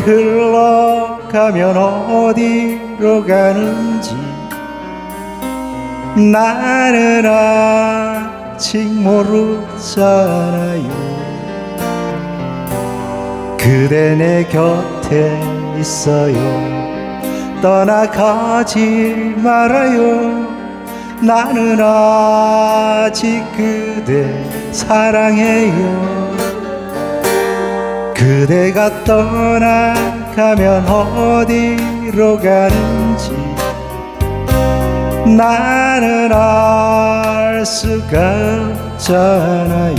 떠나가면 어디로 가는지. 나는 아직 모르잖아요. 그대 내 곁에 있어요. 떠나가지 말아요. 나는 아직 그대 사랑해요 그대가 떠나가면 어디로 가는지 나는 알 수가 없잖아요.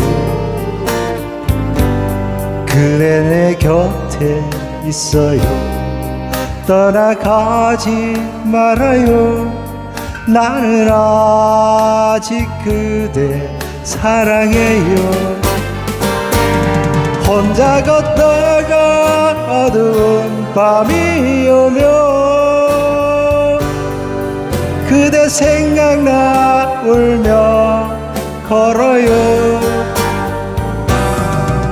그대 내 곁에 있어요. 떠나가지 말아요. 나는 아직 그대 사랑해요 혼자 걷다가 어두운 밤이 오면 그대 생각나 울며 걸어요.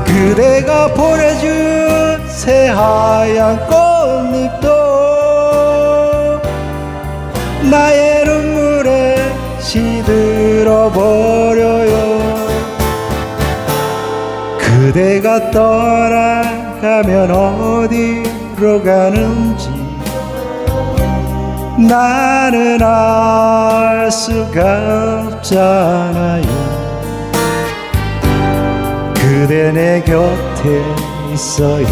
그대가 보내준 새하얀 꽃잎도 나의 눈물에 시들어 버 그대가 떠나가면 어디로 가는지 나는 알 수가 없잖아요. 그대 내 곁에 있어요.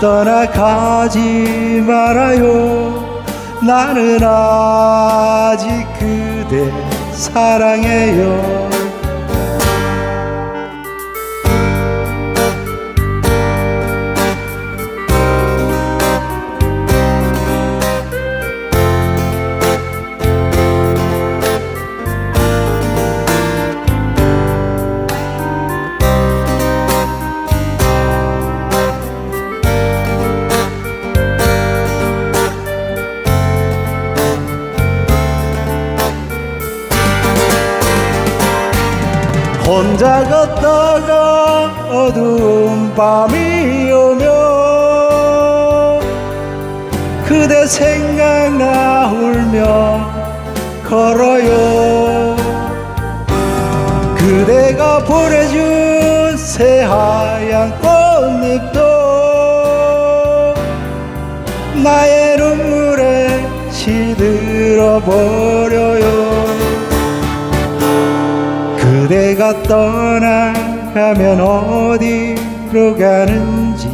떠나가지 말아요. 나는 아직 그대 사랑해요 혼자 걷다가 어두운 밤이 오면 그대 생각나 울며 걸어요. 그대가 보내준 새하얀 꽃잎도 나의 눈물에 시들어 버려요 떠나가면 어디로 가는지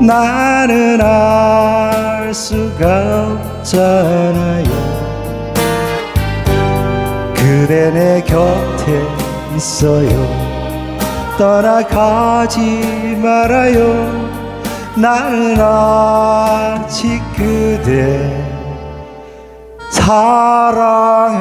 나는 알 수가 없잖아요. 그대 내 곁에 있어요. 떠나가지 말아요. 나는 아직 그대 사랑해요